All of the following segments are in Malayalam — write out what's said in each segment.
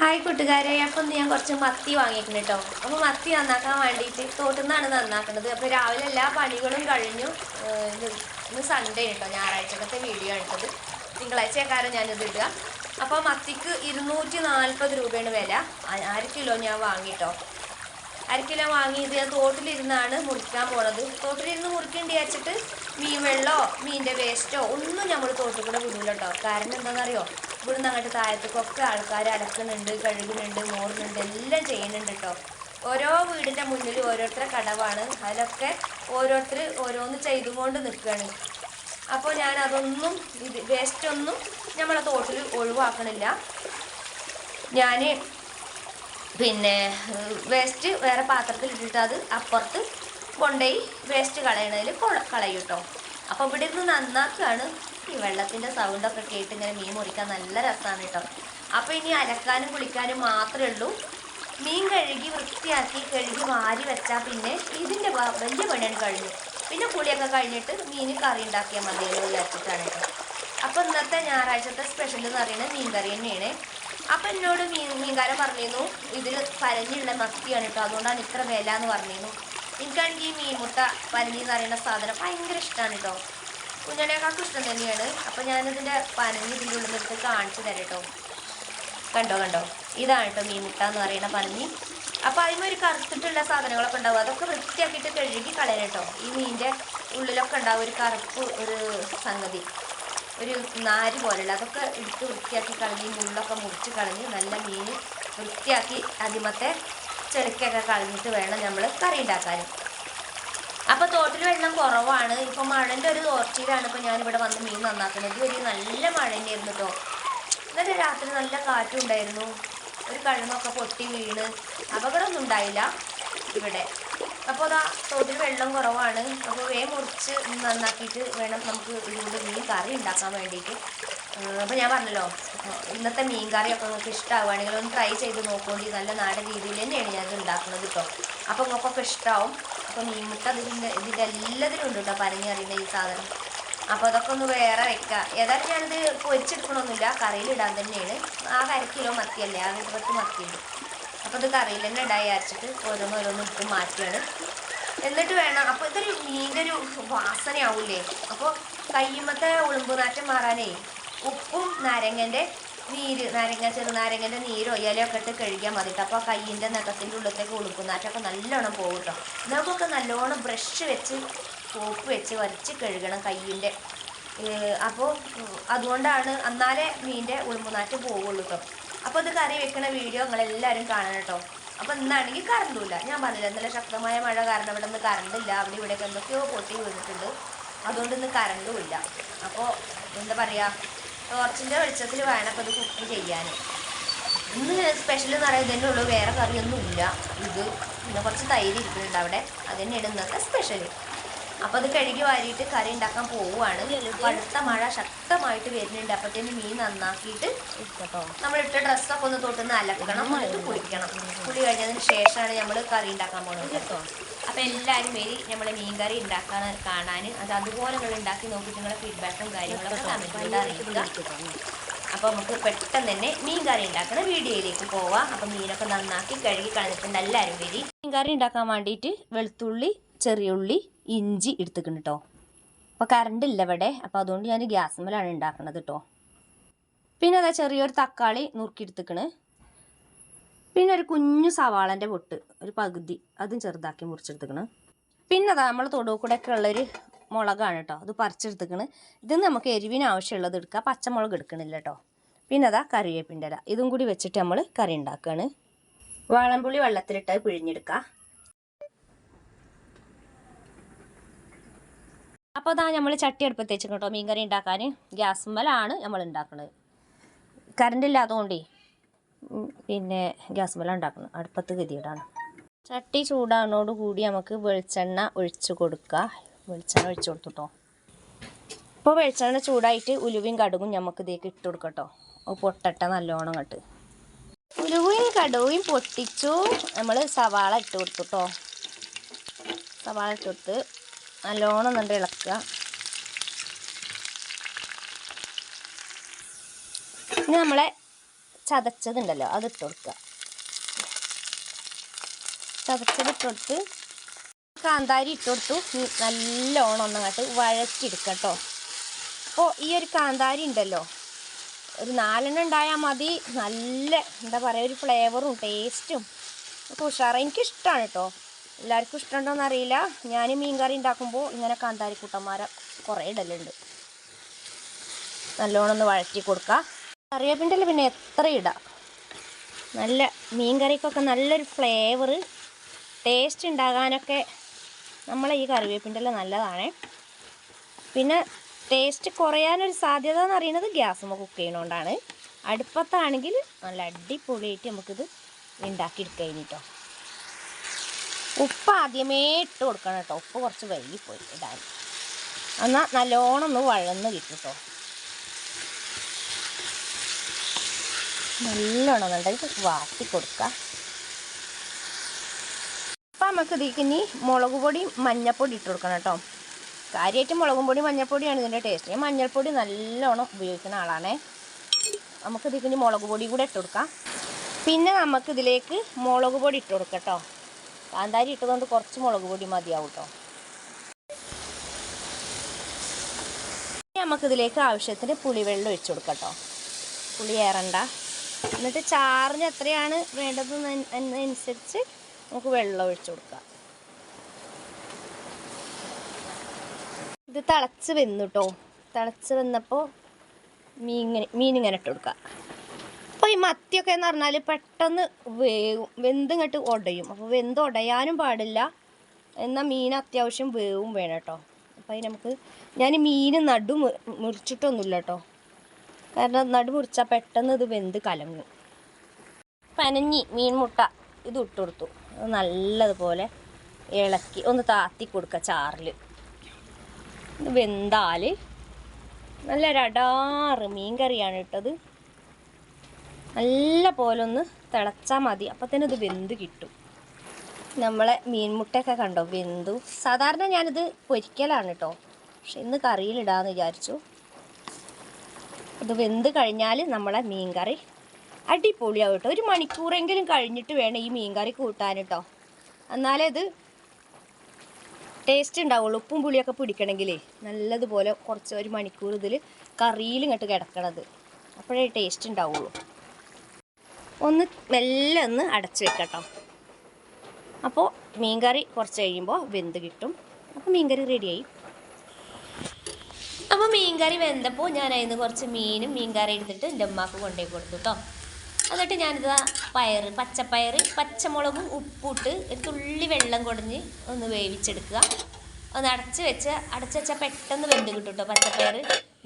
ഹായ് കൂട്ടുകാരെ. അപ്പം ഞാൻ കുറച്ച് മത്തി വാങ്ങിയിട്ടുണ്ട് കേട്ടോ അപ്പോൾ മത്തി നന്നാക്കാൻ വേണ്ടിയിട്ട് തോട്ടിൽ നിന്നാണ് നന്നാക്കുന്നത് അപ്പോൾ രാവിലെ എല്ലാ പണികളും കഴിഞ്ഞു. ഇന്ന് സൺഡേ കേട്ടോ ഞായറാഴ്ചത്തെ വീഡിയോ എടുത്തത്. തിങ്കളാഴ്ചക്കാരൻ ഞാനിത് ഇടുക. അപ്പോൾ മത്തിക്ക് ഇരുന്നൂറ്റി നാൽപ്പത് രൂപയാണ് വില. അര കിലോ ഞാൻ വാങ്ങിട്ടോ അര കിലോ വാങ്ങിയത് ഞാൻ തോട്ടിലിരുന്നാണ് മുറിക്കാൻ പോണത്. തോട്ടിലിരുന്ന് മുറിക്കേണ്ടി വെച്ചിട്ട്? മീൻ വെള്ളമോ മീനിന്റെ വേസ്റ്റോ ഒന്നും നമ്മൾ തോട്ടിൽ കൂടെ വിടില്ല കേട്ടോ കാരണം എന്താണെന്നറിയോ ഇവിടുന്ന് അങ്ങോട്ട് താഴത്തേക്കൊക്കെ ആൾക്കാർ അലക്കുന്നുണ്ട് കഴുകുന്നുണ്ട് മോറുന്നുണ്ട് എല്ലാം ചെയ്യുന്നുണ്ട് കേട്ടോ ഓരോ വീടിന്റെ മുന്നിൽ ഓരോരുത്തരെ കടവാണ്. അതിലൊക്കെ ഓരോരുത്തർ ഓരോന്ന് ചെയ്തുകൊണ്ട് നിൽക്കുകയാണ് അപ്പോൾ ഞാൻ അതൊന്നും ഇത് വേസ്റ്റൊന്നും നമ്മളെ തോട്ടിൽ ഒഴിവാക്കണില്ല. ഞാൻ പിന്നെ വേസ്റ്റ് വേറെ പാത്രത്തിൽ ഇട്ടിട്ട് അത് അപ്പുറത്ത് കൊണ്ടുപോയി വേസ്റ്റ് കളയണതിൽ കളയും കേട്ടോ അപ്പോൾ ഇവിടെ ഇരുന്ന് നന്നാക്കുകയാണ് ഈ വെള്ളത്തിന്റെ സൗണ്ടൊക്കെ കേട്ട് ഇങ്ങനെ മീൻ മുറിക്കാൻ നല്ല രസമാണ് കേട്ടോ അപ്പോൾ ഇനി അരക്കാനും കുളിക്കാനും മാത്രമേ ഉള്ളൂ. മീൻ കഴുകി വൃത്തിയാക്കി കഴുകി വാരി വെച്ചാൽ പിന്നെ ഇതിന്റെ വലിയ പണിയാണ് കഴിഞ്ഞു. പിന്നെ കുളിയൊക്കെ കഴിഞ്ഞിട്ട് മീൻ കറി ഉണ്ടാക്കിയാൽ മതിയല്ലോ വിചാരിച്ചിട്ടാണ് കേട്ടോ അപ്പോൾ ഇന്നത്തെ ഞായറാഴ്ചത്തെ സ്പെഷ്യൽ എന്ന് പറയുന്നത് മീൻ കറി തന്നെയാണ്. അപ്പം എന്നോട് മീൻ മീൻകാരൻ പറഞ്ഞിരുന്നു ഇതിൽ പരഞ്ഞുള്ള മത്തിയാണ് കേട്ടോ അതുകൊണ്ടാണ് ഇത്ര വില എന്ന് പറഞ്ഞിരുന്നു. എനിക്കാണെങ്കിൽ ഈ മീൻമുട്ട പരഞ്ഞി എന്ന് പറയുന്ന സാധനം ഭയങ്കര ഇഷ്ടമാണ് കേട്ടോ കുഞ്ഞനേക്കാൾക്കും ഇഷ്ടം തന്നെയാണ്. അപ്പം ഞാനിതിന്റെ പനഞ്ഞ് ഇതിന്റെ ഉള്ളിൽ നിന്ന് എടുത്ത് കാണിച്ചു തരാം കേട്ടോ കണ്ടോ കണ്ടോ? ഇതാണ് കേട്ടോ മീൻമുട്ട എന്ന് പറയുന്ന പനഞ്ഞി അപ്പോൾ അതിന് ഒരു കറുത്തിട്ടുള്ള സാധനങ്ങളൊക്കെ ഉണ്ടാവും. അതൊക്കെ വൃത്തിയാക്കിയിട്ട് കഴുകി കളയണം കേട്ടോ ഈ മീനിന്റെ ഉള്ളിലൊക്കെ ഉണ്ടാവും ഒരു കറുപ്പ് ഒരു സംഗതി. ഒരു നാര് പോലെയുള്ള അതൊക്കെ എടുത്ത് വൃത്തിയാക്കി കളഞ്ഞ് മുള്ളൊക്കെ മുറിച്ച് കളഞ്ഞ് നല്ല മീൻ വൃത്തിയാക്കി അതിമത്തെ ചെളിക്കൊക്കെ കളഞ്ഞിട്ട് വേണം നമ്മൾ കറി ഉണ്ടാക്കാൻ അപ്പോൾ തോട്ടിൽ വെള്ളം കുറവാണ്. ഇപ്പോൾ മഴന്റെ ഒരു തോർച്ചയിലാണ് ഞാൻ ഇവിടെ വന്ന് മീൻ നന്നാക്കുന്നത്. ഇതുവരെ നല്ല മഴ തന്നെയായിരുന്നു കേട്ടോ ഇന്നലെ രാത്രി നല്ല കാറ്റും ഉണ്ടായിരുന്നു ഒരു കഴുങ്ങൊക്കെ പൊട്ടി വീണ്. അപകടമൊന്നും ഉണ്ടായില്ല ഇവിടെ. അപ്പോൾ അതാ തോട്ടിൽ വെള്ളം കുറവാണ്. അപ്പോൾ വേ മുറിച്ച് നന്നാക്കിയിട്ട് വേണം നമുക്ക് ഇതുകൊണ്ട് മീൻ കറി ഉണ്ടാക്കാൻ വേണ്ടിയിട്ട്. അപ്പോൾ ഞാൻ പറഞ്ഞല്ലോ ഇന്നത്തെ മീൻ കറി കറിയൊക്കെ നിങ്ങൾക്ക് ഇഷ്ടമാവുകയാണെങ്കിൽ ഒന്ന് ട്രൈ ചെയ്ത് നോക്കുകൊണ്ട് നല്ല നാടൻ രീതിയിൽ തന്നെയാണ് ഞാനത് ഉണ്ടാക്കുന്നത് കേട്ടോ അപ്പോൾ നിങ്ങൾക്കൊക്കെ ഇഷ്ടമാവും അപ്പോൾ മീൻ മുട്ട ഇതിന്റെ ഇതിന്റെ എല്ലാത്തിലും ഉണ്ട് കേട്ടോ പരഞ്ഞറിയുന്ന ഈ സാധനം. അപ്പോൾ അതൊക്കെ ഒന്ന് വേറെ വെക്കുക ഏതായാലും ഞാനിത് പൊരിച്ചെടുക്കണമൊന്നുമില്ല കറിയിലിടാൻ തന്നെയാണ്. ആ അര കിലോ മത്തിയല്ലേ? ആ വിധത്തിൽ മത്തിയുണ്ട്. അപ്പോൾ ഇത് കറിയിൽ തന്നെ ഇടായി അരച്ചിട്ട് ഇട്ട് മാറ്റുകയാണ്. എന്നിട്ട് വേണം അപ്പോൾ ഇതൊരു മീന്റെ ഒരു വാസനയാവൂലേ? അപ്പോൾ കയ്യുമ്മത്തെ ഉളുമ്പ് നാറ്റം മാറാനേ ഉപ്പും നാരങ്ങന്റെ നീര് നാരങ്ങ ചെറുനാരങ്ങന്റെ നീരോ ഇലയൊക്കെ ഇട്ട് കഴുകിയാൽ മതി അപ്പോൾ കയ്യിന്റെ നഖത്തിന്റെ ഉള്ളിലേക്ക് ഉളുപ്പ് നാറ്റമൊക്കെ നല്ലോണം പോകും കേട്ടോ നമുക്കൊക്കെ നല്ലോണം ബ്രഷ് വെച്ച് സോപ്പ് വെച്ച് വരച്ച് കഴുകണം കയ്യിന്റെ. അപ്പോൾ അതുകൊണ്ടാണ് എന്നാലേ മീന്റെ ഉളുമ്പുനാറ്റ് പോവുള്ളൂ കേട്ടോ അപ്പോൾ ഇത് കറി വെക്കണ വീഡിയോ നിങ്ങളെല്ലാവരും കാണണം കേട്ടോ. അപ്പോൾ ഇന്നാണെങ്കിൽ കറണ്ടുമില്ല ഞാൻ പറഞ്ഞില്ല ഇന്നലെ ശക്തമായ മഴ കാരണം ഇവിടെ നിന്ന് കറണ്ടില്ല അവിടെ ഇവിടെയൊക്കെ എന്തൊക്കെയോ പൊട്ടി വീണിട്ടുണ്ട്. അതുകൊണ്ട് ഇന്ന് കറണ്ടും ഇല്ല. അപ്പോൾ എന്താ പറയുക ടോർച്ചിന്റെ വെളിച്ചത്തിൽ വേണം അപ്പോൾ ഇത് കുക്ക് ചെയ്യാൻ ഇന്ന് സ്പെഷ്യൽ എന്ന് പറയുന്നത് തന്നെ ഉള്ളൂ. വേറെ കറിയൊന്നുമില്ല ഇത് പിന്നെ കുറച്ച് തൈര് ഇരിക്കുന്നുണ്ട് അവിടെ. അത് തന്നെയാണ് ഇന്നത്തെ സ്പെഷ്യൽ അപ്പോൾ അത് കഴുകി വാരിയിട്ട് കറി ഉണ്ടാക്കാൻ പോവുകയാണ് അടുത്ത മഴ ശക്തമായിട്ട് വരുന്നുണ്ട്. അപ്പോഴത്തേന് മീൻ നന്നാക്കിയിട്ട് നമ്മൾ ഇട്ട ഡ്രസ്സൊക്കെ ഒന്ന് തൊട്ടുനിന്ന് അലക്കണം. എന്നിട്ട് കുളിക്കണം. കുളി കഴിഞ്ഞതിന് ശേഷമാണ് നമ്മൾ കറി ഉണ്ടാക്കാൻ പോകുന്നത് കേട്ടോ അപ്പോൾ എല്ലാവരും വരി നമ്മൾ മീൻ കറി ഉണ്ടാക്കാൻ കാണാൻ അത് അതുപോലെ നിങ്ങൾ ഉണ്ടാക്കി നോക്കിയിട്ട് നിങ്ങളുടെ ഫീഡ്ബാക്കും കാര്യങ്ങളൊക്കെ കമന്റിലൂടെ അറിയിക്കുക. അപ്പോൾ നമുക്ക് പെട്ടെന്ന് തന്നെ മീൻ കറി ഉണ്ടാക്കുന്ന വീഡിയോയിലേക്ക് പോവാം. അപ്പോൾ മീനൊക്കെ നന്നാക്കി കഴുകി കളഞ്ഞിട്ടുണ്ട്. എല്ലാവരും വരി. മീൻ കറി ഉണ്ടാക്കാൻ വേണ്ടിയിട്ട് വെളുത്തുള്ളി ചെറിയ ഉള്ളി ഇഞ്ചി എടുത്തിട്ടുണ്ട് കേട്ടോ അപ്പോൾ കറണ്ട് ഇല്ല ഇവിടെ. അപ്പോൾ അതുകൊണ്ട് ഞാൻ ഗ്യാസ് മേലാണ് ഉണ്ടാക്കുന്നത് കേട്ടോ പിന്നെ അതാ ചെറിയൊരു തക്കാളി നുറുക്കിയെടുത്തിക്കണ് പിന്നെ ഒരു കുഞ്ഞു സവാളന്റെ പൊട്ട് ഒരു പകുതി അതും ചെറുതാക്കി മുറിച്ചെടുത്തിക്കണ്. പിന്നെ അതാ നമ്മൾ തൊടുകൂടെയൊക്കെ ഉള്ളൊരു മുളകാണ് കേട്ടോ അത് പറിച്ചെടുത്തിക്കണ്. ഇത് നമുക്ക് എരിവിന് ആവശ്യമുള്ളത് എടുക്കുക പച്ചമുളക് എടുക്കണില്ല കേട്ടോ പിന്നെ അതാ കറിവേപ്പിന്റെ ഇല. ഇതും കൂടി വെച്ചിട്ട് നമ്മൾ കറി ഉണ്ടാക്കുകയാണ് വാളൻപുളി വെള്ളത്തിലിട്ട് പിഴിഞ്ഞെടുക്കുക അപ്പോൾ ഇതാ നമ്മൾ ചട്ടി അടുപ്പത്ത് കേട്ടോ മീൻകറി ഉണ്ടാക്കാൻ ഗ്യാസ്മലാണ് നമ്മൾ ഉണ്ടാക്കുന്നത് കറണ്ട് ഇല്ലാത്തതുകൊണ്ടേ പിന്നെ ഗ്യാസ്മല ഉണ്ടാക്കുന്നത് അടുപ്പത്ത് ഗതിയിടാണ് ചട്ടി ചൂടാകുന്നതോട് കൂടി നമുക്ക് വെളിച്ചെണ്ണ ഒഴിച്ച് കൊടുക്കുക വെളിച്ചെണ്ണ ഒഴിച്ച് കൊടുത്തുട്ടോ ഇപ്പോൾ വെളിച്ചെണ്ണ ചൂടായിട്ട് ഉലുവയും കടുകും നമുക്ക് ഇതേക്ക് ഇട്ട് കൊടുക്കട്ടോ പൊട്ടട്ട നല്ലോണം കട്ട് ഉലുവയും കടുവയും പൊട്ടിച്ചു. നമ്മൾ സവാള ഇട്ട് കൊടുത്തുട്ടോ സവാള ഇട്ട് കൊടുത്ത് നല്ലോണം നല്ല ഇളക്കുക. ഇനി നമ്മളെ ചതച്ചതുണ്ടല്ലോ അത് ഇട്ട് കൊടുക്കുക. ചതച്ചത് കൊടുത്ത് കാന്താരി ഇട്ട് കൊടുത്തു. നല്ലോണം ഒന്നങ്ങോട്ട് വഴറ്റിയെടുക്കാം കേട്ടോ. അപ്പോൾ ഈ ഒരു കാന്താരി ഉണ്ടല്ലോ ഒരു നാലെണ്ണം ഉണ്ടായാൽ മതി. നല്ല എന്താ പറയുക ഒരു ഫ്ലേവറും ടേസ്റ്റും ഒക്കെ ഉഷാറ്. എനിക്കിഷ്ടമാണ് കേട്ടോ. എല്ലാവർക്കും ഇഷ്ടമുണ്ടോയെന്ന് അറിയില്ല. ഞാൻ മീൻ കറി ഉണ്ടാക്കുമ്പോൾ ഇങ്ങനെ കാന്താരി കൂട്ടന്മാരെ കുറേ ഇടലുണ്ട്. നല്ലോണം ഒന്ന് വഴറ്റി കൊടുക്കുക കറിവേപ്പിന്റെ പിന്നെ എത്ര ഇടാം? നല്ല മീൻ കറിക്കൊക്കെ നല്ലൊരു ഫ്ലേവർ ടേസ്റ്റ് ഉണ്ടാകാനൊക്കെ നമ്മളെ ഈ കറിവേപ്പിന്റെ നല്ലതാണ്. പിന്നെ ടേസ്റ്റ് കുറയാനൊരു സാധ്യത എന്ന് പറയുന്നത് ഗ്യാസുമ്മ കുക്ക് ചെയ്യണോണ്ടാണ്. അടുപ്പത്താണെങ്കിൽ നല്ല അടിപൊളിയായിട്ട് നമുക്കിത് ഉണ്ടാക്കിയെടുക്കുക കഴിഞ്ഞിട്ടോ ഉപ്പ് ആദ്യമേ ഇട്ട് കൊടുക്കണം കേട്ടോ. ഉപ്പ് കുറച്ച് വൈകിപ്പോയി. ഇടാൻ എന്നാൽ നല്ലോണം ഒന്ന് വഴന്ന് കിട്ടും കേട്ടോ. നല്ലോണം ഉണ്ടെങ്കിൽ വാട്ടി കൊടുക്കാം. അപ്പം നമുക്ക് ഇതിലേക്ക് മുളക് പൊടി മഞ്ഞപ്പൊടി ഇട്ട് കൊടുക്കണം കേട്ടോ. കാര്യമായിട്ട് മുളകും പൊടി മഞ്ഞൾപ്പൊടിയാണ് ഇതിന്റെ ടേസ്റ്റ്. ഞാൻ മഞ്ഞൾപ്പൊടി നല്ലോണം ഉപയോഗിക്കുന്ന ആളാണേ. നമുക്ക് ഇതിലേക്ക് മുളക് പൊടി കൂടെ ഇട്ട് കൊടുക്കാം. പിന്നെ നമുക്ക് ഇതിലേക്ക് മുളക് പൊടി ഇട്ട് കൊടുക്കാം കേട്ടോ. കാന്താരി ഇട്ടതുകൊണ്ട് കുറച്ച് മുളക് പൊടി മതിയാവും കേട്ടോ നമുക്കിതിലേക്ക് ആവശ്യത്തിന് പുളിവെള്ളം ഒഴിച്ചു കൊടുക്കാം കേട്ടോ പുളി ഏറണ്ട. എന്നിട്ട് ചാറിന് എത്രയാണ് വേണ്ടത് എന്നതനുസരിച്ച് നമുക്ക് വെള്ളം ഒഴിച്ചു കൊടുക്കാം. ഇത് തിളച്ച് വെന്നു കേട്ടോ തിളച്ച് വന്നപ്പോൾ മീൻ ഇങ്ങനെ ഇട്ട് കൊടുക്കുക അപ്പോൾ ഈ മത്തിയൊക്കെ എന്ന് പറഞ്ഞാൽ പെട്ടെന്ന് വേവും. വെന്ത് ഇങ്ങോട്ട് ഉടയും അപ്പോൾ വെന്ത് ഉടയാനും പാടില്ല. എന്നാൽ മീൻ അത്യാവശ്യം വേവും വേണം കേട്ടോ. അപ്പോൾ അതിന് നമുക്ക് ഞാൻ മീൻ നടു മുറിച്ചിട്ടൊന്നുമില്ല കേട്ടോ. കാരണം നടു മുറിച്ചാൽ പെട്ടെന്ന് ഇത് വെന്ത് കലങ്ങും. പനഞ്ഞി മീൻ മുട്ട ഇത് ഇട്ട് കൊടുത്തു. നല്ലതുപോലെ ഇളക്കി ഒന്ന് താത്തി കൊടുക്കുക ചാറിൽ ഇത് വെന്താൽ നല്ല രടാറ് മീൻ കറിയാണ് ഇട്ടത്. നല്ല പോലെ ഒന്ന് തിളച്ചാൽ മതി. അപ്പം തന്നെ ഇത് വെന്ത് കിട്ടും. നമ്മളെ മീൻമുട്ടയൊക്കെ കണ്ടോ? വെന്തു. സാധാരണ ഞാനിത് പൊരിക്കലാണ് കേട്ടോ പക്ഷെ ഇന്ന് കറിയിലിടാന്ന് വിചാരിച്ചു. ഇത് വെന്ത് കഴിഞ്ഞാൽ നമ്മളെ മീൻകറി അടിപൊളിയാവും കേട്ടോ ഒരു മണിക്കൂറെങ്കിലും കഴിഞ്ഞിട്ട് വേണം ഈ മീൻകറി കൂട്ടാൻ കേട്ടോ എന്നാലേ ഇത് ടേസ്റ്റ് ഉണ്ടാവുള്ളൂ. ഉപ്പും പുളിയൊക്കെ പിടിക്കണമെങ്കിലേ നല്ലതുപോലെ കുറച്ച് ഒരു മണിക്കൂർ ഇതിൽ കറിയിൽ ഇങ്ങോട്ട് കിടക്കണത്. അപ്പോഴേ ടേസ്റ്റ് ഉണ്ടാവുള്ളൂ. ഒന്ന് മെല്ലെ ഒന്ന് അടച്ചു വെക്കട്ടോ. അപ്പോൾ മീൻകറി കുറച്ച് കഴിയുമ്പോൾ വെന്ത് കിട്ടും. അപ്പോൾ മീൻകറി റെഡിയായി. അപ്പോൾ മീൻകറി വെന്തപ്പോൾ ഞാൻ അതിന് കുറച്ച് മീനും മീൻകറി എടുത്തിട്ട് എന്റെ ഉമ്മാക്ക് കൊണ്ടുപോയി കൊടുത്തു കേട്ടോ എന്നിട്ട് ഞാനിത് പയർ പച്ചപ്പയർ പച്ചമുളകും ഉപ്പിട്ട് ഒരു തുള്ളി വെള്ളം കൊടഞ്ഞ് ഒന്ന് വേവിച്ചെടുക്കുക. ഒന്ന് അടച്ച് വെച്ച് അടച്ച് വെച്ചാൽ പെട്ടെന്ന് വെന്ത് കിട്ടും കേട്ടോ പച്ചപ്പയർ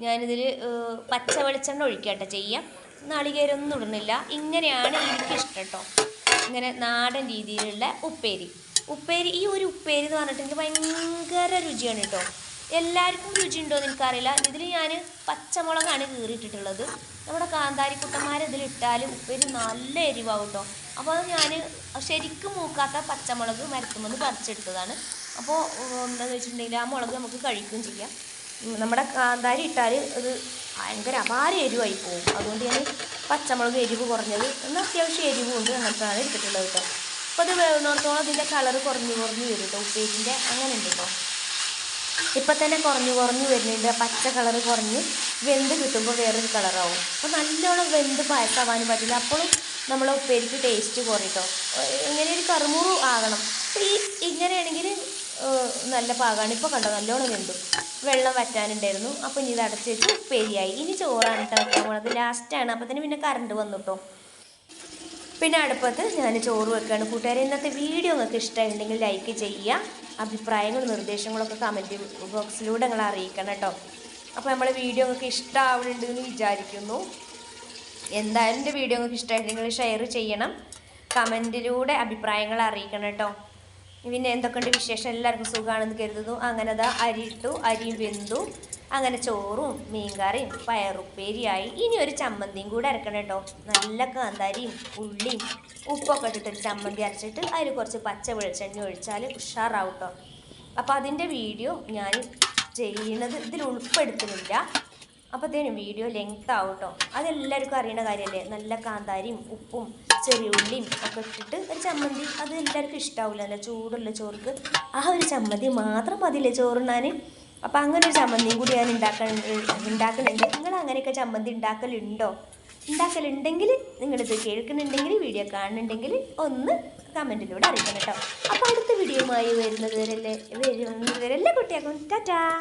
ഞാനിതിൽ പച്ച വെളിച്ചെണ്ണ ഒഴിക്കട്ടെ ചെയ്യാം. നാളികേരൊന്നും ഇടുന്നില്ല. ഇങ്ങനെയാണ് എനിക്കിഷ്ടം കേട്ടോ ഇങ്ങനെ നാടൻ രീതിയിലുള്ള ഉപ്പേരി. ഉപ്പേരി ഈ ഒരു ഉപ്പേരി എന്ന് പറഞ്ഞിട്ട് എനിക്ക് ഭയങ്കര രുചിയാണ് കേട്ടോ എല്ലാവർക്കും രുചി ഉണ്ടോ എന്ന് എനിക്കറിയില്ല. ഇതിൽ ഞാൻ പച്ചമുളകാണ് കീറിയിട്ടിട്ടുള്ളത്. നമ്മുടെ കാന്താരി കുട്ടന്മാർ ഇതിലിട്ടാൽ ഉപ്പേരി നല്ല എരിവാകും കേട്ടോ അപ്പോൾ അത് ഞാൻ ശരിക്കും മൂക്കാത്ത പച്ചമുളക് മരത്തുമെന്ന് പറിച്ചെടുത്തതാണ്. അപ്പോൾ എന്താണെന്ന് വെച്ചിട്ടുണ്ടെങ്കിൽ ആ മുളക് നമുക്ക് കഴിക്കുകയും ചെയ്യാം. നമ്മുടെ കാന്താരി ഇട്ടാൽ അത് ഭയങ്കര അപാര എരിവായി പോകും അതുകൊണ്ട് ഞാൻ പച്ചമുളക് എരിവ് കുറഞ്ഞത് എന്നാൽ അത്യാവശ്യം എരിവും ഉണ്ട് അങ്ങനത്തെയാണ് എടുത്തിട്ടുള്ളത് കേട്ടോ അപ്പോൾ അത് വേവുന്നിടത്തോളം അതിന്റെ കളർ കുറഞ്ഞു കുറഞ്ഞു വരും കേട്ടോ ഉപ്പേരിന്റെ അങ്ങനെ ഉണ്ട് കേട്ടോ ഇപ്പം തന്നെ കുറഞ്ഞു കുറഞ്ഞു വരുന്നുണ്ട്. പച്ച കളർ കുറഞ്ഞ് വെന്ത് കിട്ടുമ്പോൾ വേറൊരു കളറാവും അപ്പോൾ നല്ലോണം വെന്ത് പായസമാവാനും പറ്റില്ല. അപ്പോഴും നമ്മളെ ഉപ്പേരിക്ക് ടേസ്റ്റ് കുറയും കേട്ടോ ഇങ്ങനെ ഒരു കറുമുറു ആകണം. അപ്പോൾ ഈ ഇങ്ങനെയാണെങ്കിൽ നല്ല പാകമാണ് ഇപ്പോൾ കണ്ടോ നല്ലോണം വെന്തു. വെള്ളം വറ്റാനുണ്ടായിരുന്നു. അപ്പോൾ ഇനി ഇത് അടച്ച് വെച്ച് ഉപ്പേരിയായി. ഇനി ചോറാണ് കേട്ടോ വെക്കാൻ പോണത്. ലാസ്റ്റാണ് തന്നെ പിന്നെ കറണ്ട് വന്നു കേട്ടോ പിന്നെ അടുപ്പത്ത് ഞാൻ ചോറ് വെക്കുകയാണ് കൂട്ടുകാരെ ഇന്നത്തെ വീഡിയോ നിങ്ങൾക്ക് ഇഷ്ടമായിട്ടുണ്ടെങ്കിൽ ലൈക്ക് ചെയ്യുക. അഭിപ്രായങ്ങളും നിർദ്ദേശങ്ങളൊക്കെ കമന്റ് ബോക്സിലൂടെ നിങ്ങൾ അറിയിക്കണം കേട്ടോ അപ്പോൾ നമ്മളെ വീഡിയോ നിങ്ങൾക്ക് ഇഷ്ടമാവുന്നുണ്ട് എന്ന് വിചാരിക്കുന്നു. എന്തായാലും എന്റെ വീഡിയോ നിങ്ങൾക്ക് ഇഷ്ടമായിട്ടുണ്ടെങ്കിൽ ഷെയർ ചെയ്യണം. കമന്റിലൂടെ അഭിപ്രായങ്ങൾ അറിയിക്കണം കേട്ടോ പിന്നെ എന്തൊക്കെയുണ്ട് വിശേഷം? എല്ലാവർക്കും സുഖമാണെന്ന് കരുതുന്നു. അങ്ങനെ അതാ അരി ഇട്ടു അരിയും വെന്തു. അങ്ങനെ ചോറും മീൻകറിയും പയറുപ്പേരിയായി. ഇനി ഒരു ചമ്മന്തിയും കൂടെ അരക്കണം കേട്ടോ. നല്ല കാന്താരിയും ഉള്ളിയും ഉപ്പൊക്കെ ഇട്ടിട്ട് ചമ്മന്തി അരച്ചിട്ട് അതിൽ കുറച്ച് പച്ച വെളിച്ചെണ്ണ ഒഴിച്ചാൽ ഉഷാറാവും കേട്ടോ. അപ്പോൾ അതിന്റെ വീഡിയോ ഞാൻ ചെയ്യുന്നത് ഇതിൽ ഉൾപ്പെടുത്തുന്നില്ല. അപ്പോഴത്തേനും വീഡിയോ ലെങ്ത് ആവും കേട്ടോ അതെല്ലാവർക്കും അറിയേണ്ട കാര്യമല്ലേ നല്ല കാന്താരിയും ഉപ്പും ചെറിയ ഉള്ളിയും ഒക്കെ ഇട്ടിട്ട് ഒരു ചമ്മന്തി. അത് എല്ലാവർക്കും ഇഷ്ടാവില്ല നല്ല ചൂടുള്ള ചോർക്ക്. ആ ഒരു ചമ്മന്തി മാത്രം മതിയില്ലേ ചോറുണ്ണാൻ അപ്പം അങ്ങനെ ഒരു ചമ്മന്തിയും കൂടി ഞാൻ ഉണ്ടാക്കാൻ ഉണ്ടാക്കുന്നുണ്ട് നിങ്ങൾ അങ്ങനെയൊക്കെ ചമ്മന്തി ഉണ്ടാക്കലുണ്ടോ ഉണ്ടാക്കലുണ്ടെങ്കിൽ നിങ്ങളിത് കേൾക്കുന്നുണ്ടെങ്കിൽ വീഡിയോ കാണുന്നുണ്ടെങ്കിൽ ഒന്ന് കമന്റിലൂടെ അറിയിക്കണം കേട്ടോ. അപ്പോൾ അടുത്ത വീഡിയോയുമായി വരുന്നത് വരല്ലേ വരുന്നത് വരല്ലേ കുട്ടിയാക്കും. ടാറ്റാ!